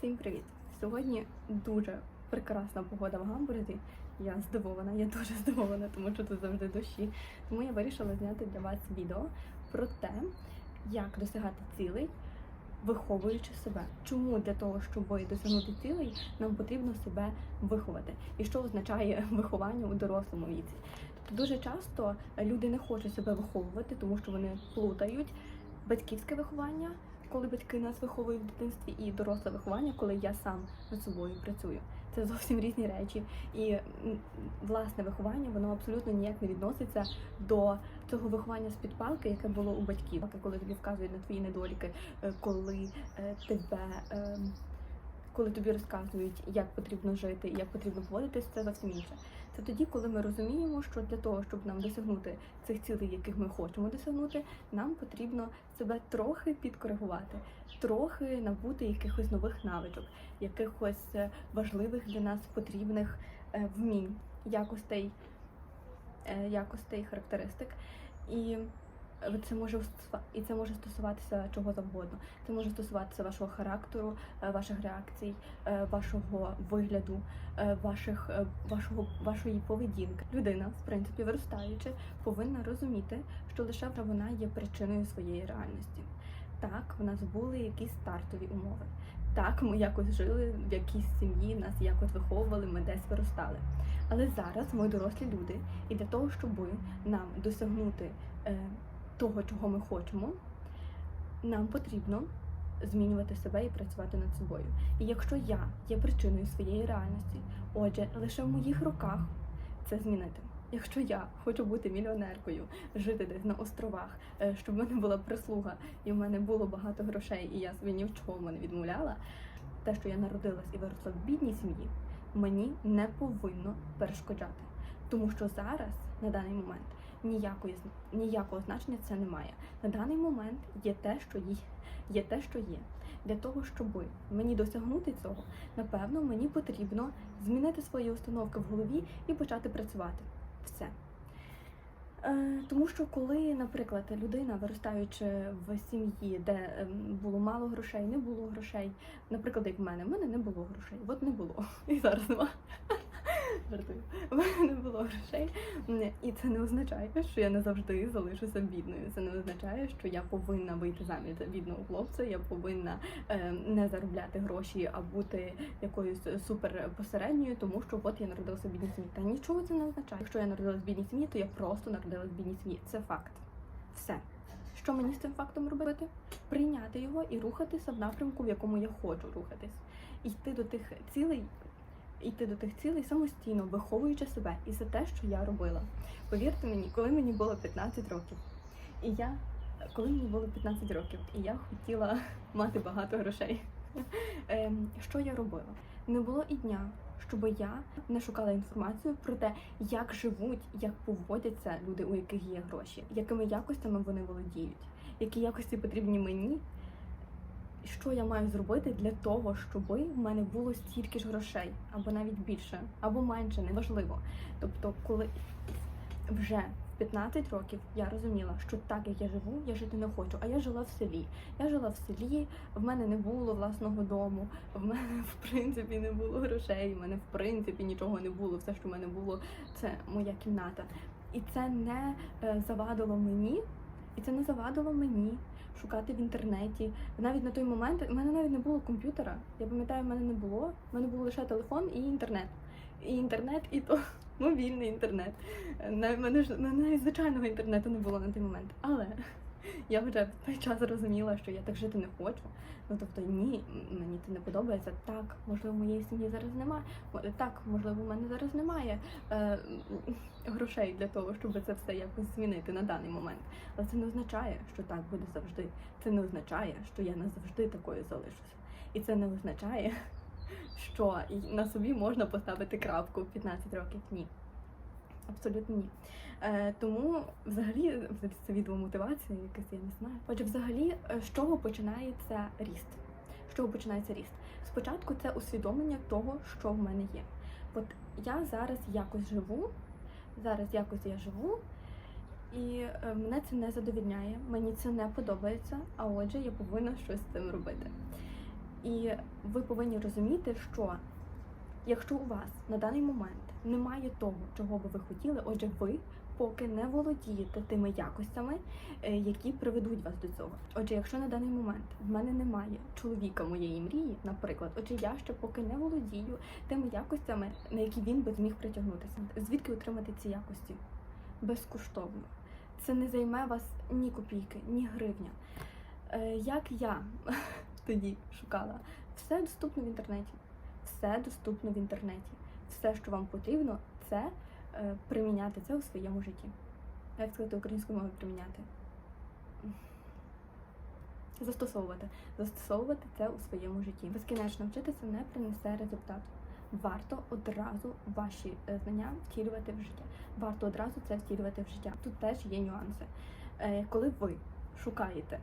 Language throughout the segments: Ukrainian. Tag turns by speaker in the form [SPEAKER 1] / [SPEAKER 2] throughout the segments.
[SPEAKER 1] Всім привіт! Сьогодні дуже прекрасна погода в Гамбурзі. Я здивована, я дуже здивована, тому що тут завжди дощі. Тому я вирішила зняти для вас відео про те, як досягати цілей, виховуючи себе. Чому для того, щоб досягнути цілей, нам потрібно себе виховати, і що означає виховання у дорослому віці. Тобто дуже часто люди не хочуть себе виховувати, тому що вони плутають батьківське виховання коли батьки нас виховують в дитинстві, і доросле виховання, коли я сам над собою працюю. Це зовсім різні речі. І власне виховання воно абсолютно ніяк не відноситься до цього виховання з під палки, яке було у батьків, коли тобі вказують на твої недоліки, е, коли е, тебе. Коли тобі розказують, як потрібно жити як потрібно поводитись, це зовсім інше. Це тоді, коли ми розуміємо, що для того, щоб нам досягнути цих цілей, яких ми хочемо досягнути, нам потрібно себе трохи підкоригувати, трохи набути якихось нових навичок, якихось е, важливих для нас потрібних е, вмінь, якостей, е, якостей, характеристик. І це може і це може стосуватися чого завгодно. Це може стосуватися вашого характеру, е, ваших реакцій, е, вашого вигляду, е, ваших, вашого, вашої поведінки. Людина, в принципі, виростаючи, повинна розуміти, що лише вона є причиною своєї реальності. Так, в нас були якісь стартові умови. Так, ми якось жили в якійсь сім'ї, нас якось виховували, ми десь виростали. Але зараз ми дорослі люди, і для того, щоб нам досягнути того, чого ми хочемо, нам потрібно змінювати себе і працювати над собою. І якщо я є причиною своєї реальності, отже, лише в моїх руках це змінити. Якщо я хочу бути мільйонеркою, жити десь на островах, е, щоб в мене була прислуга і в мене було багато грошей, і я собі ні в чому не відмовляла, те, що я народилась і виросла в бідній сім'ї, мені не повинно перешкоджати. Тому що зараз, на даний момент, ніякої ніякого значення це не має. На даний момент є те, що є, є те, що є. Для того, щоб мені досягнути цього, напевно, мені потрібно змінити свої установки в голові і почати працювати. Все. Е, тому що коли, наприклад, людина, виростаючи в сім'ї, де ем, було мало грошей, не було грошей, наприклад, як в мене, в мене не було грошей, от не було. І зараз нема. Жартую. У мене не було грошей. І це не означає, що я не завжди залишуся бідною. Це не означає, що я повинна вийти заміж за бідного хлопця, я повинна е, не заробляти гроші, а бути якоюсь супер посередньою, тому що от я народилася в бідній сім'ї. Та нічого це не означає. Якщо я народилася в бідній сім'ї, то я просто народилася в бідній сім'ї. Це факт. Все. Що мені з цим фактом робити? Прийняти його і рухатися в напрямку, в якому я хочу рухатись, йти до тих цілей, йти до тих цілей самостійно, виховуючи себе, і це те, що я робила. Повірте мені, коли мені було 15 років, і я, коли мені було 15 років, і я хотіла мати багато грошей, ем, що я робила? Не було і дня, щоб я не шукала інформацію про те, як живуть, як поводяться люди, у яких є гроші, якими якостями вони володіють, які якості потрібні мені, що я маю зробити для того, щоб в мене було стільки ж грошей, або навіть більше, або менше, неважливо. Тобто, коли вже в 15 років я розуміла, що так як я живу, я жити не хочу. А я жила в селі. Я жила в селі, в мене не було власного дому, в мене в принципі не було грошей, в мене в принципі нічого не було. Все, що в мене було, це моя кімната. І це не е, завадило мені, і це не завадило мені шукати в інтернеті. Навіть на той момент у мене навіть не було комп'ютера. Я пам'ятаю, в мене не було. У мене був лише телефон і інтернет. І інтернет, і то мобільний інтернет. На мене ж мене звичайного інтернету не було на той момент. Але я вже в той час зрозуміла, що я так жити не хочу. Ну тобто, ні, мені це не подобається. Так, можливо, моєї сім'ї зараз немає. Так, можливо, в мене зараз немає е, грошей для того, щоб це все якось змінити на даний момент. Але це не означає, що так буде завжди. Це не означає, що я назавжди такою залишуся. І це не означає, що на собі можна поставити крапку в 15 років. Ні. Абсолютно ні. Е, тому взагалі це відео мотивація, якась я не знаю. Отже, взагалі, е, з чого починається ріст? З чого починається ріст? Спочатку це усвідомлення того, що в мене є. От я зараз якось живу, зараз якось я живу, і е, мене це не задовільняє, мені це не подобається, а отже, я повинна щось з цим робити. І ви повинні розуміти, що якщо у вас на даний момент немає того, чого би ви хотіли, отже, ви поки не володієте тими якостями, е, які приведуть вас до цього. Отже, якщо на даний момент в мене немає чоловіка моєї мрії, наприклад, отже, я ще поки не володію тими якостями, на які він би зміг притягнутися. Звідки отримати ці якості? Безкоштовно. Це не займе вас ні копійки, ні гривня. Е, Як я тоді шукала, все доступно в інтернеті. Все доступно в інтернеті. Все, що вам потрібно, це приміняти це у своєму житті. Як сказати українською мовою приміняти? Застосовувати. Застосовувати це у своєму житті. Безкінечно вчитися не принесе результат. Варто одразу ваші е, знання втілювати в життя. Варто одразу це втілювати в життя. Тут теж є нюанси. Е, Коли ви шукаєте,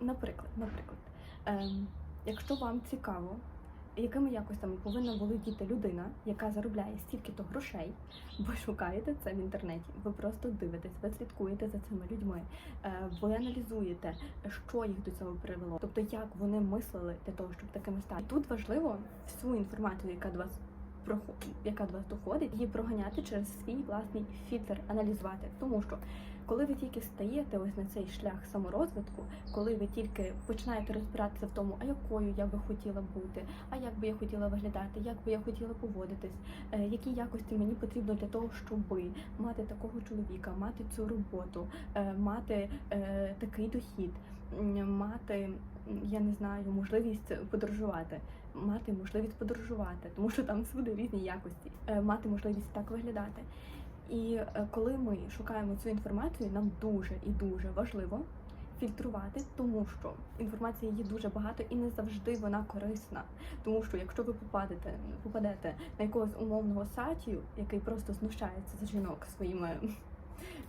[SPEAKER 1] наприклад, наприклад, ем, якщо вам цікаво, якими якостями повинна володіти людина, яка заробляє стільки-то грошей, ви шукаєте це в інтернеті. Ви просто дивитесь, ви слідкуєте за цими людьми, е, ви аналізуєте, що їх до цього привело, тобто як вони мислили для того, щоб такими стати. Тут важливо всю інформацію, яка до вас яка до вас доходить, її проганяти через свій власний фільтр, аналізувати, тому що. Коли ви тільки стаєте ось на цей шлях саморозвитку, коли ви тільки починаєте розбиратися в тому, а якою я би хотіла бути, а як би я хотіла виглядати, як би я хотіла поводитись, е, які якості мені потрібно для того, щоб мати такого чоловіка, мати цю роботу, е, мати е, такий дохід, мати, я не знаю, можливість подорожувати. Мати можливість подорожувати, тому що там всюди різні якості, мати можливість так виглядати. І е, коли ми шукаємо цю інформацію, нам дуже і дуже важливо фільтрувати, тому що інформації є дуже багато і не завжди вона корисна. Тому що якщо ви попадете, попадете на якогось умовного сатію, який просто знущається з жінок своїми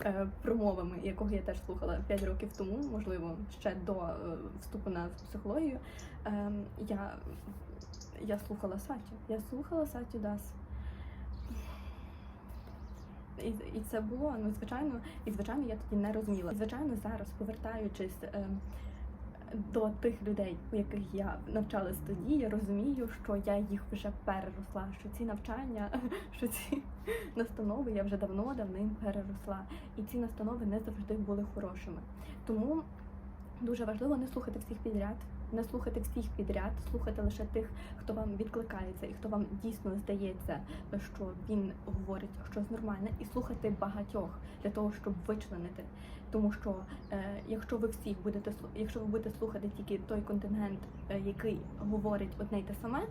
[SPEAKER 1] е, промовами, якого я теж слухала 5 років тому, можливо, ще до е, вступу на психологію, е, я, я слухала Сатю. Я слухала Сатю Дас. І, і це було ну звичайно, і звичайно, я тоді не розуміла. І, звичайно, зараз повертаючись е, до тих людей, у яких я навчалась тоді, я розумію, що я їх вже переросла. Що ці навчання, що ці настанови я вже давно давним переросла. І ці настанови не завжди були хорошими. Тому дуже важливо не слухати всіх підряд. Не слухати всіх підряд, слухати лише тих, хто вам відкликається і хто вам дійсно здається, що він говорить щось нормальне, і слухати багатьох для того, щоб вичленити. Тому що е, якщо ви всіх будете якщо ви будете слухати тільки той контингент, е, який говорить одне й те саме,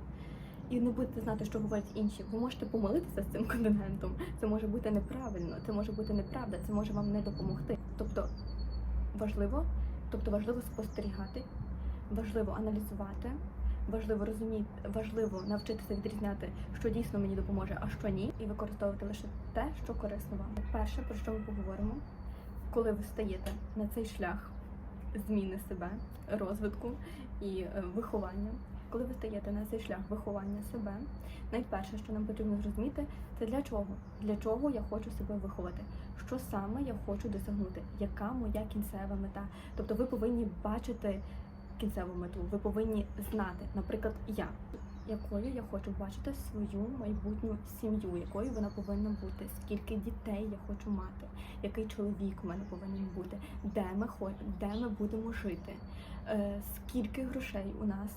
[SPEAKER 1] і не будете знати, що говорять інші, ви можете помилитися з цим контингентом. Це може бути неправильно, це може бути неправда, це може вам не допомогти. Тобто важливо, тобто важливо спостерігати, важливо аналізувати. Важливо розуміти, важливо навчитися відрізняти, що дійсно мені допоможе, а що ні, і використовувати лише те, що корисно вам. Перше, про що ми поговоримо, коли ви стаєте на цей шлях зміни себе, розвитку і е, виховання. Коли ви стаєте на цей шлях виховання себе, найперше, що нам потрібно зрозуміти, це для чого? Для чого я хочу себе виховати? Що саме я хочу досягнути? Яка моя кінцева мета? Тобто ви повинні бачити кінцеву мету. Ви повинні знати, наприклад, я, якою я хочу бачити свою майбутню сім'ю, якою вона повинна бути, скільки дітей я хочу мати, який чоловік у мене повинен бути, де ми де ми будемо жити, е, скільки грошей у нас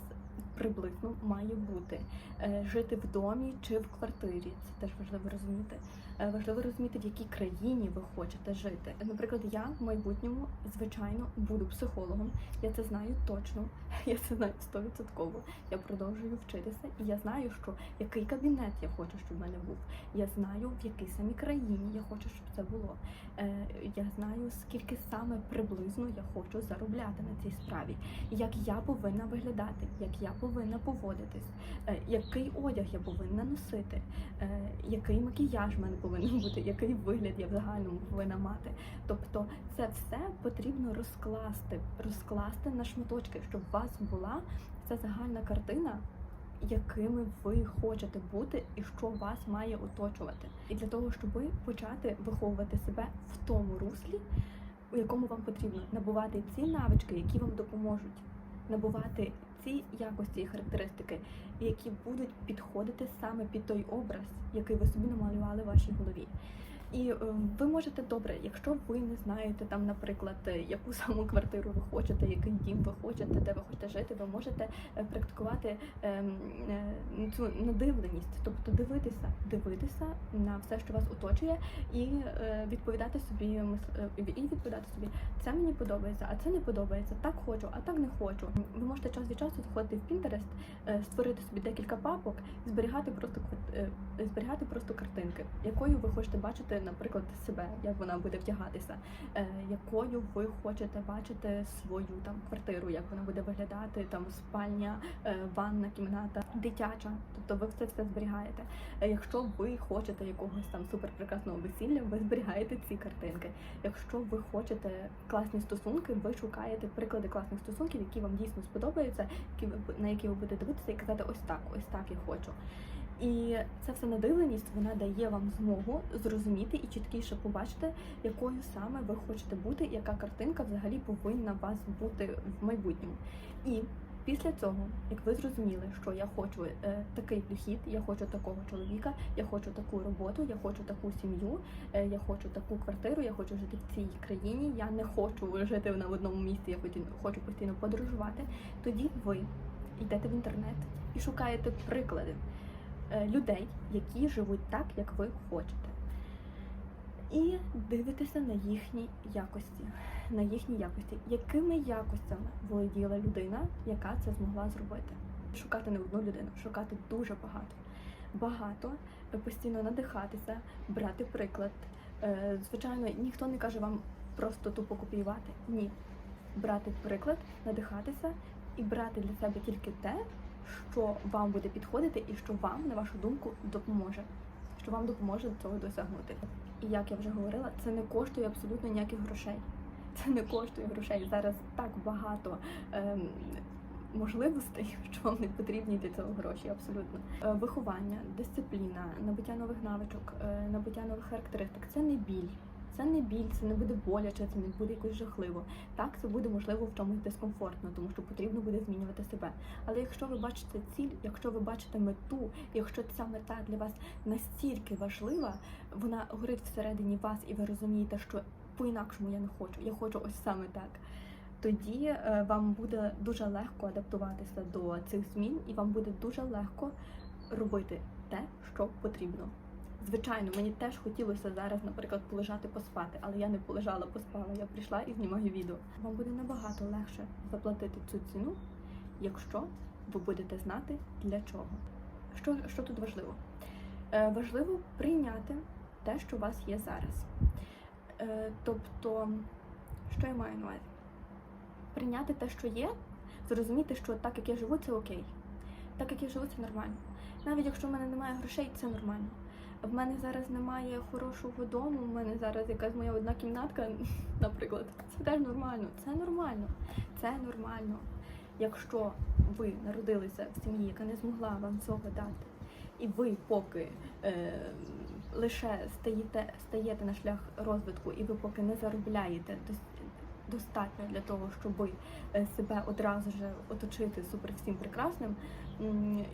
[SPEAKER 1] приблизно має бути, е, жити в домі чи в квартирі. Це теж важливо розуміти. Е, Важливо розуміти, в якій країні ви хочете жити. Наприклад, я в майбутньому, звичайно, буду психологом. Я це знаю точно. Я це знаю стовідсотково. Я продовжую вчитися, і я знаю, що який кабінет я хочу, щоб в мене був. Я знаю, в якій самій країні я хочу, щоб це було. Е, Я знаю, скільки саме приблизно я хочу заробляти на цій справі, як я повинна виглядати, як я повинна поводитись, е, який одяг я повинна носити, який макіяж мене повинен бути, який вигляд я в загальному повинна мати. Тобто це все потрібно розкласти, розкласти на шматочки, щоб у вас була ця загальна картина, якими ви хочете бути і що вас має оточувати. І для того, щоб почати виховувати себе в тому руслі, у якому вам потрібно набувати ці навички, які вам допоможуть, набувати ті якості і характеристики, які будуть підходити саме під той образ, який ви собі намалювали в вашій голові. І е, ви можете добре, якщо ви не знаєте там, наприклад, е, яку саму квартиру ви хочете, який дім ви хочете, де ви хочете жити, ви можете е, практикувати ем, цю надивленість, тобто дивитися, дивитися на все, що вас оточує, і відповідати собі мис- і відповідати собі, це мені подобається, а це не подобається. Так хочу, а так не хочу. Ви можете час від часу заходити в Pinterest, створити собі декілька папок, зберігати просто зберігати просто картинки, якою ви хочете бачити, наприклад, себе, як вона буде вдягатися, е, якою ви хочете бачити свою там квартиру, як вона буде виглядати, там спальня, е, ванна, кімната, дитяча. Тобто ви все це зберігаєте. Е, Якщо ви хочете якогось там суперпрекрасного весілля, ви зберігаєте ці картинки. Якщо ви хочете класні стосунки, ви шукаєте приклади класних стосунків, які вам дійсно сподобаються, які ви на які ви будете дивитися і казати, ось так, ось так я хочу. І ця вся надивленість вона дає вам змогу зрозуміти і чіткіше побачити, якою саме ви хочете бути, яка картинка взагалі повинна вас бути в майбутньому. І після цього, як ви зрозуміли, що я хочу е, такий дохід, я хочу такого чоловіка, я хочу таку роботу, я хочу таку сім'ю, е, я хочу таку квартиру, я хочу жити в цій країні, я не хочу жити на одному місці, я хочу, постійно подорожувати. Тоді ви йдете в інтернет і шукаєте приклади людей, які живуть так, як ви хочете. І дивитеся на їхні якості, на їхні якості, якими якостями володіла людина, яка це змогла зробити. Шукати не одну людину, шукати дуже багато. Багато е, постійно надихатися, брати приклад. Е, Звичайно, ніхто не каже вам просто тупо копіювати. Ні. Брати приклад, надихатися і брати для себе тільки те, що вам буде підходити і що вам, на вашу думку, допоможе. Що вам допоможе цього досягнути. І як я вже говорила, це не коштує абсолютно ніяких грошей. Це не коштує грошей. Зараз так багато ем, можливостей, що вам не потрібні для цього гроші, абсолютно. Е, виховання, дисципліна, набуття нових навичок, е, набуття нових характеристик це не біль. Це не біль, це не буде боляче, це не буде якось жахливо. Так, це буде можливо в чомусь дискомфортно, тому що потрібно буде змінювати себе. Але якщо ви бачите ціль, якщо ви бачите мету, якщо ця мета для вас настільки важлива, вона горить всередині вас, і ви розумієте, що по-інакшому я не хочу, я хочу ось саме так. Тоді е, вам буде дуже легко адаптуватися до цих змін, і вам буде дуже легко робити те, що потрібно. Звичайно, мені теж хотілося зараз, наприклад, полежати поспати, але я не полежала, поспала. Я прийшла і знімаю відео. Вам буде набагато легше заплатити цю ціну, якщо ви будете знати для чого. Що, що тут важливо? Е, важливо прийняти те, що у вас є зараз. Е, тобто, що я маю на увазі? Прийняти те, що є, зрозуміти, що так як я живу, це окей. Так як я живу, це нормально. Навіть якщо в мене немає грошей, це нормально. В мене зараз немає хорошого дому, в мене зараз якась моя одна кімнатка, наприклад. Це теж нормально. Це нормально. Це нормально. Якщо ви народилися в сім'ї, яка не змогла вам цього дати, і ви поки е, лише стаєте, стаєте на шлях розвитку, і ви поки не заробляєте дос- достатньо для того, щоб е, себе одразу ж оточити супер всім прекрасним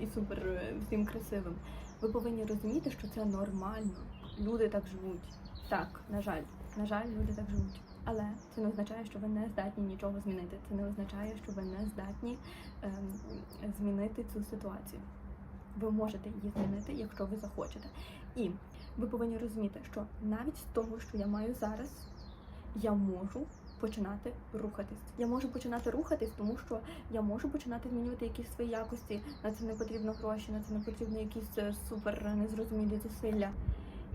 [SPEAKER 1] і супер е, всім красивим, ви повинні розуміти, що це нормально. Люди так живуть. Так, на жаль, на жаль, люди так живуть. Але це не означає, що ви не здатні нічого змінити. Це не означає, що ви не здатні ем, змінити цю ситуацію. Ви можете її змінити, якщо ви захочете. І ви повинні розуміти, що навіть з того, що я маю зараз, я можу починати рухатись. Я можу починати рухатись, тому що я можу починати змінювати якісь свої якості. На це не потрібно гроші, на це не потрібно якісь е, супер незрозумілі зусилля.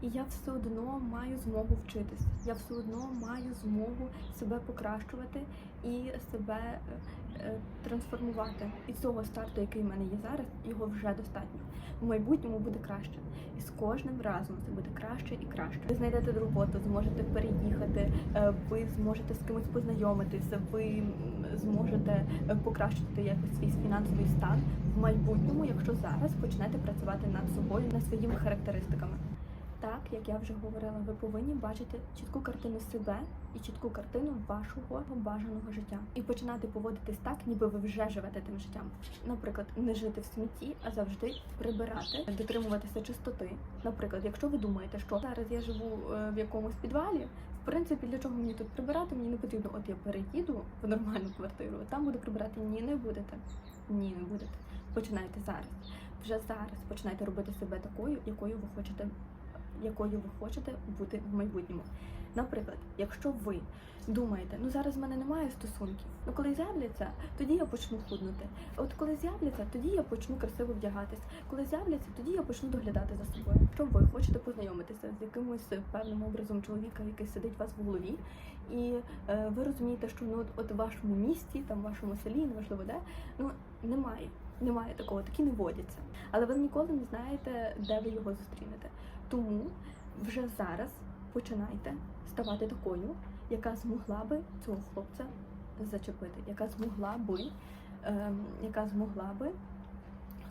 [SPEAKER 1] І я все одно маю змогу вчитись. Я все одно маю змогу себе покращувати і себе е, е, трансформувати. І цього старту, який в мене є зараз, його вже достатньо. В майбутньому буде краще. І з кожним разом це буде краще і краще. Ви знайдете роботу, зможете переїхати, е, ви зможете з кимось познайомитися, ви зможете покращити якось свій фінансовий стан в майбутньому, якщо зараз почнете працювати над собою, над своїми характеристиками. Так, як я вже говорила, ви повинні бачити чітку картину себе і чітку картину вашого бажаного життя, і починати поводитись так, ніби ви вже живете тим життям. Наприклад, не жити в смітті, а завжди прибирати, дотримуватися чистоти. Наприклад, якщо ви думаєте, що зараз я живу е, в якомусь підвалі, в принципі, для чого мені тут прибирати? Мені не потрібно. От я переїду в нормальну квартиру, там буду прибирати. Ні, не будете. Ні, не будете. Починайте зараз. Вже зараз починайте робити себе такою, якою ви хочете, якою ви хочете бути в майбутньому. Наприклад, якщо ви думаєте, ну зараз в мене немає стосунків, ну коли з'являться, тоді я почну худнути. От коли з'являться, тоді я почну красиво вдягатись. Коли з'являться, тоді я почну доглядати за собою. Якщо ви хочете познайомитися з якимось певним образом чоловіка, який сидить у вас в голові, і е, ви розумієте, що ну от, от в вашому місті, там в вашому селі, неважливо де, ну немає. Немає такого, такі не водяться. Але ви ніколи не знаєте, де ви його зустрінете. Тому вже зараз починайте ставати такою, яка змогла би цього хлопця зачепити, яка змогла би, е, яка змогла би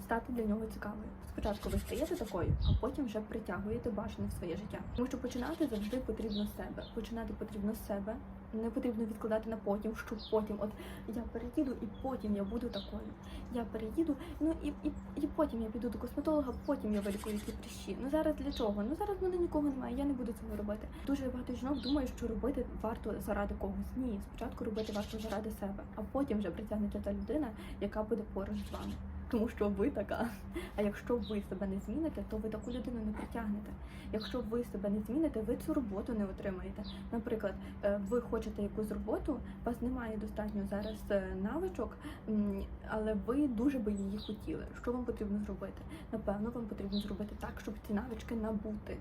[SPEAKER 1] стати для нього цікавою. Спочатку ви стаєте такою, а потім вже притягуєте бажане в своє життя. Тому що починати завжди потрібно з себе. Починати потрібно з себе. Не потрібно відкладати на потім, що потім, от я переїду і потім я буду такою. Я переїду, ну і, і, і потім я піду до косметолога, потім я вилікую ці прищі. Ну зараз для чого? Ну зараз мене нікого немає, я не буду цього робити. Дуже багато жінок думають, що робити варто заради когось. Ні, спочатку робити варто заради себе, а потім вже притягнеться та людина, яка буде поруч з вами. Тому що ви така. А якщо ви себе не зміните, то ви таку людину не притягнете. Якщо ви себе не зміните, ви цю роботу не отримаєте. Наприклад, е, ви хочете якусь роботу, у вас немає достатньо зараз е, навичок, але ви дуже би її хотіли. Що вам потрібно зробити? Напевно, вам потрібно зробити так, щоб ці навички набути.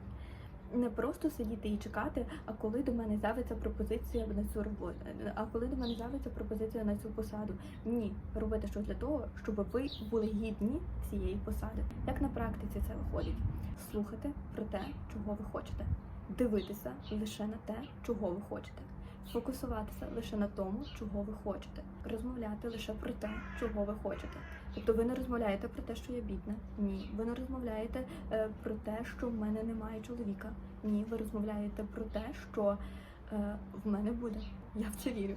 [SPEAKER 1] Не просто сидіти і чекати, а коли до мене з'явиться пропозиція на цю роботу, а коли до мене з'явиться пропозиція на цю посаду. Ні, робити щось для того, щоб ви були гідні цієї посади. Як на практиці це виходить? Слухати про те, чого ви хочете, дивитися лише на те, чого ви хочете, фокусуватися лише на тому, чого ви хочете, розмовляти лише про те, чого ви хочете. Тобто ви не розмовляєте про те, що я бідна. Ні, ви не розмовляєте е, про те, що в мене немає чоловіка. Ні, ви розмовляєте про те, що е, в мене буде. Я в це вірю.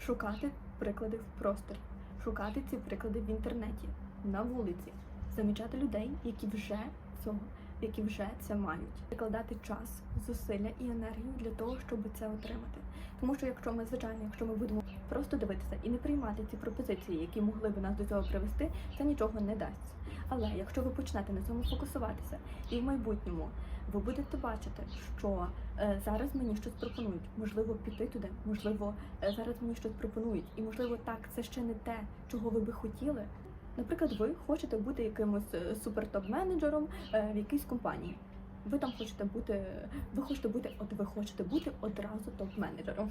[SPEAKER 1] Шукати приклади в просторі, шукати ці приклади в інтернеті, на вулиці, замічати людей, які вже цього, які вже це мають, прикладати час, зусилля і енергію для того, щоб це отримати. Тому що якщо ми, звичайно, якщо ми будемо просто дивитися і не приймати ці пропозиції, які могли б нас до цього привести, це нічого не дасть. Але якщо ви почнете на цьому фокусуватися, і в майбутньому ви будете бачити, що е, зараз мені щось пропонують, можливо, піти туди, можливо, е, зараз мені щось пропонують, і можливо, так це ще не те, чого ви би хотіли. Наприклад, ви хочете бути якимось е, супертоп-менеджером е, в якійсь компанії. Ви там хочете бути, ви хочете бути, от ви хочете бути одразу топ-менеджером.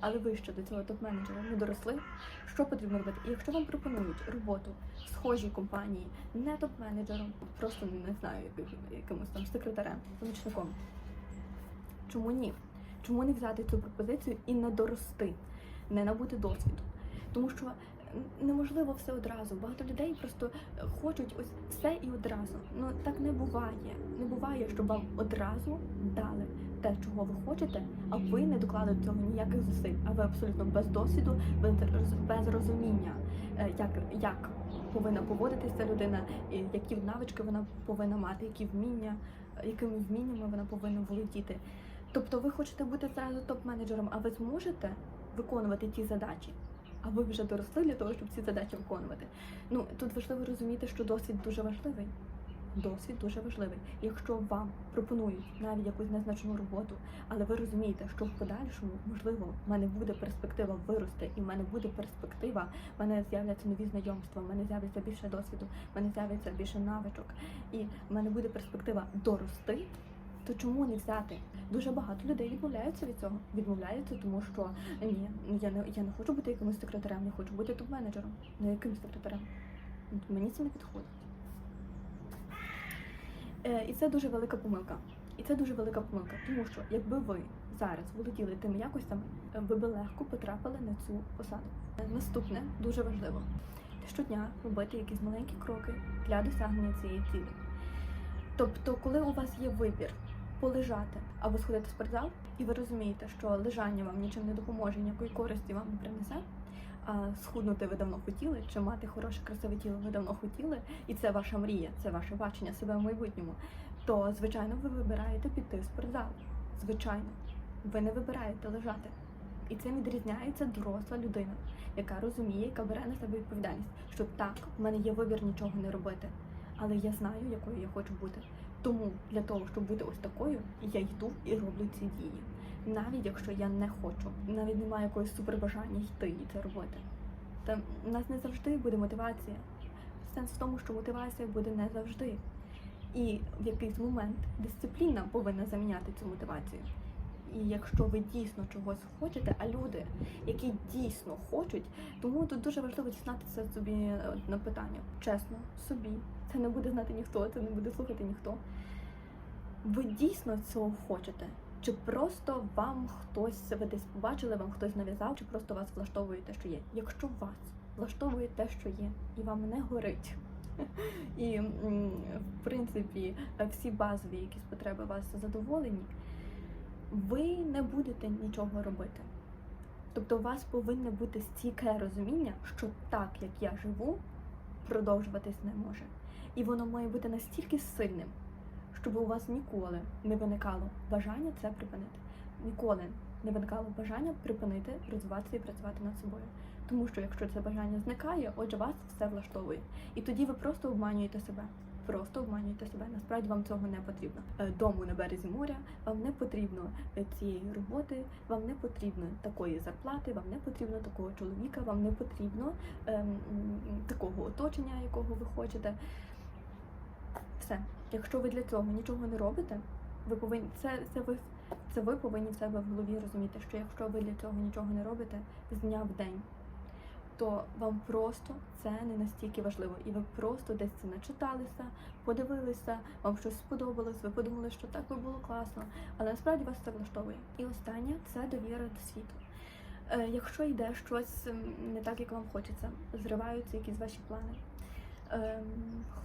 [SPEAKER 1] Але ви ще до цього топ-менеджера не доросли. Що потрібно робити? І якщо вам пропонують роботу в схожій компанії, не топ-менеджером, просто не знаю, якимось там секретарем, помічником. Чому ні? Чому не взяти цю пропозицію і не дорости, не набути досвіду? Тому що неможливо все одразу. Багато людей просто хочуть ось все і одразу. Ну так не буває. Не буває, щоб вам одразу дали те, чого ви хочете, а ви не доклали до цього ніяких зусиль, а ви абсолютно без досвіду, без, розуміння, е, як, як повинна поводитися людина, які навички вона повинна мати, які вміння, якими вміннями вона повинна володіти. Тобто ви хочете бути зразу топ-менеджером, а ви зможете виконувати ті задачі? А ви вже доросли для того, щоб ці задачі виконувати. Ну тут важливо розуміти, що досвід дуже важливий. Досвід дуже важливий. Якщо вам пропонують навіть якусь незначну роботу, але ви розумієте, що в подальшому, можливо, в мене буде перспектива вирости, і в мене буде перспектива, в мене з'являться нові знайомства, в мене з'явиться більше досвіду, в мене з'явиться більше навичок, і в мене буде перспектива дорости, то чому не взяти? Дуже багато людей відмовляються від цього. Відмовляються, тому що ні, я не я не хочу бути якимось секретарем, я хочу бути топ-менеджером. Не якимось секретарем. Мені це не підходить. Е, і це дуже велика помилка. І це дуже велика помилка, тому що якби ви зараз володіли тими якостями, е, ви би легко потрапили на цю посаду. Наступне дуже важливо щодня робити якісь маленькі кроки для досягнення цієї цілі. Тобто, коли у вас є вибір полежати або сходити в спортзал, і ви розумієте, що лежання вам нічим не допоможе, ніякої користі вам не принесе. А схуднути ви давно хотіли, чи мати хороше красиве тіло ви давно хотіли, і це ваша мрія, це ваше бачення себе в майбутньому. То звичайно ви вибираєте піти в спортзал. Звичайно, ви не вибираєте лежати. І цим відрізняється доросла людина, яка розуміє, яка бере на себе відповідальність, що так, в мене є вибір нічого не робити, але я знаю, якою я хочу бути. Тому для того, щоб бути ось такою, я йду і роблю ці дії. Навіть якщо я не хочу, навіть немає якогось супербажання йти і це робити. Та у нас не завжди буде мотивація. Сенс в тому, що мотивація буде не завжди. І в якийсь момент дисципліна повинна заміняти цю мотивацію. І якщо ви дійсно чогось хочете, а люди, які дійсно хочуть, тому тут дуже важливо дізнатися собі е, на питання. Чесно, собі. Це не буде знати ніхто, це не буде слухати ніхто. Ви дійсно цього хочете? Чи просто вам хтось ви десь побачили, вам хтось нав'язав, чи просто вас влаштовує те, що є? Якщо вас влаштовує те, що є, і вам не горить, і в принципі всі базові якісь потреби вас задоволені, ви не будете нічого робити. Тобто у вас повинне бути стійке розуміння, що так, як я живу, продовжуватись не може. І воно має бути настільки сильним, щоб у вас ніколи не виникало бажання це припинити. Ніколи не виникало бажання припинити розвиватися і працювати над собою. Тому що якщо це бажання зникає, отже, вас все влаштовує. І тоді ви просто обманюєте себе. Просто обманюєте себе. Насправді вам цього не потрібно. Е, Дому на березі моря, вам не потрібно е, цієї роботи, вам не потрібно такої зарплати, вам не потрібно такого чоловіка, вам не потрібно ем, такого оточення, якого ви хочете. Все. Якщо ви для цього нічого не робите, ви повинні це, це ви це ви повинні в себе в голові розуміти, що якщо ви для цього нічого не робите з дня в день, то вам просто це не настільки важливо, і ви просто десь це начиталися, подивилися, вам щось сподобалось, ви подумали, що так би було класно, але насправді вас це влаштовує. І останнє це довіра до світу. Е, якщо йде щось не так, як вам хочеться, зриваються якісь ваші плани. Ем,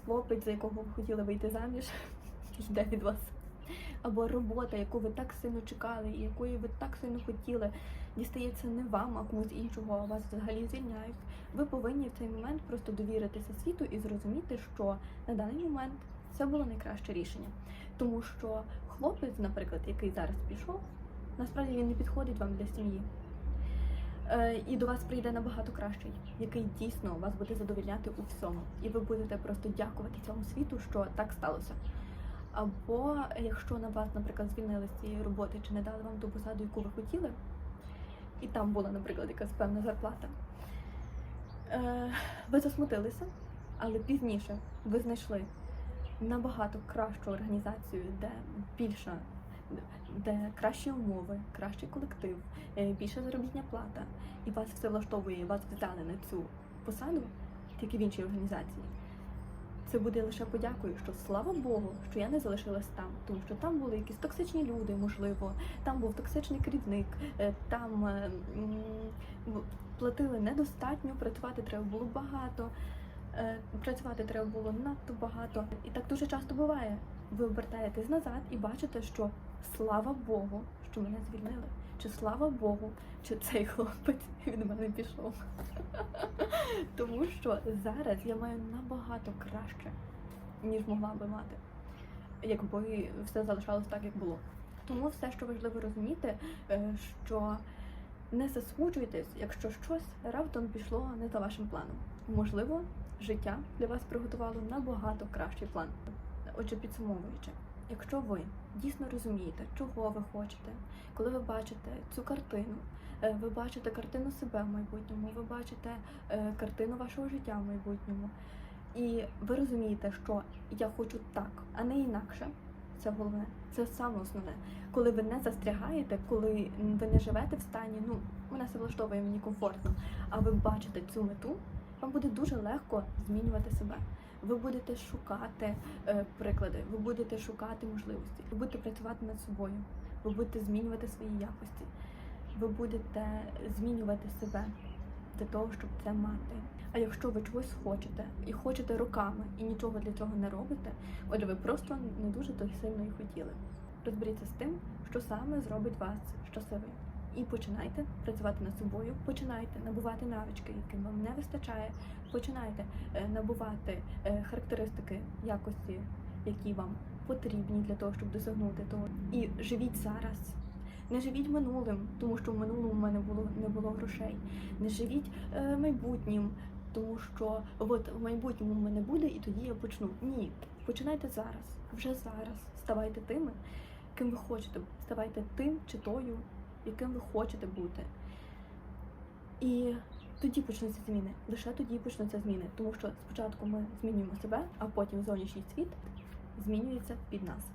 [SPEAKER 1] хлопець, за якого ви хотіли вийти заміж, йде від вас. Або робота, яку ви так сильно чекали, і якої ви так сильно хотіли, дістається не вам, а комусь іншого, а вас взагалі звільняють. Ви повинні в цей момент просто довіритися світу і зрозуміти, що на даний момент це було найкраще рішення. Тому що хлопець, наприклад, який зараз пішов, насправді він не підходить вам для сім'ї. Е, І до вас прийде набагато кращий, який дійсно вас буде задовольняти у всьому. І ви будете просто дякувати цьому світу, що так сталося. Або якщо на вас, наприклад, звільнили з цієї роботи чи не дали вам ту посаду, яку ви хотіли, і там була, наприклад, якась певна зарплата, е, ви засмутилися, але пізніше ви знайшли набагато кращу організацію, де більша, де кращі умови, кращий колектив, е, більша заробітня плата, і вас все влаштовує, вас взяли на цю посаду, тільки в іншій організації. Це буде лише подякою, що слава Богу, що я не залишилась там, тому що там були якісь токсичні люди, можливо, там був токсичний керівник, е, там е, платили недостатньо, працювати треба було багато, працювати треба було надто багато. І так дуже часто буває. Ви обертаєтесь назад і бачите, що слава Богу, що мене звільнили. Чи слава Богу, чи цей хлопець від мене пішов. Тому що зараз я маю набагато краще, ніж могла би мати, якби все залишалось так, як було. Тому все, що важливо розуміти, е, що не засмучуйтесь, якщо щось раптом пішло не за вашим планом. Можливо, життя для вас приготувало набагато кращий план. Отже, підсумовуючи, якщо ви дійсно розумієте, чого ви хочете, коли ви бачите цю картину, е, ви бачите картину себе в майбутньому, ви бачите е, картину вашого життя в майбутньому, і ви розумієте, що я хочу так, а не інакше. Це головне, це саме основне. Коли ви не застрягаєте, коли ви не живете в стані, ну мене все влаштовує, мені комфортно, а ви бачите цю мету, вам буде дуже легко змінювати себе. Ви будете шукати е, приклади, ви будете шукати можливості, ви будете працювати над собою, ви будете змінювати свої якості, ви будете змінювати себе для того, щоб це мати. А якщо ви чогось хочете і хочете роками і нічого для цього не робите, отже, ви просто не дуже то сильно і хотіли. Розберіться з тим, що саме зробить вас щасливим. І починайте працювати над собою, починайте набувати навички, яким вам не вистачає. Починайте е, набувати е, характеристики якості, які вам потрібні для того, щоб досягнути того. І живіть зараз. Не живіть минулим, тому що в минулому в мене було не було грошей. Не живіть е, майбутнім, тому що от в майбутньому в мене буде, і тоді я почну. Ні, починайте зараз, вже зараз. Ставайте тими, ким ви хочете. Ставайте тим чи тою, яким ви хочете бути. І тоді почнуться зміни. Лише тоді почнуться зміни. Тому що спочатку ми змінюємо себе, а потім зовнішній світ змінюється під нас.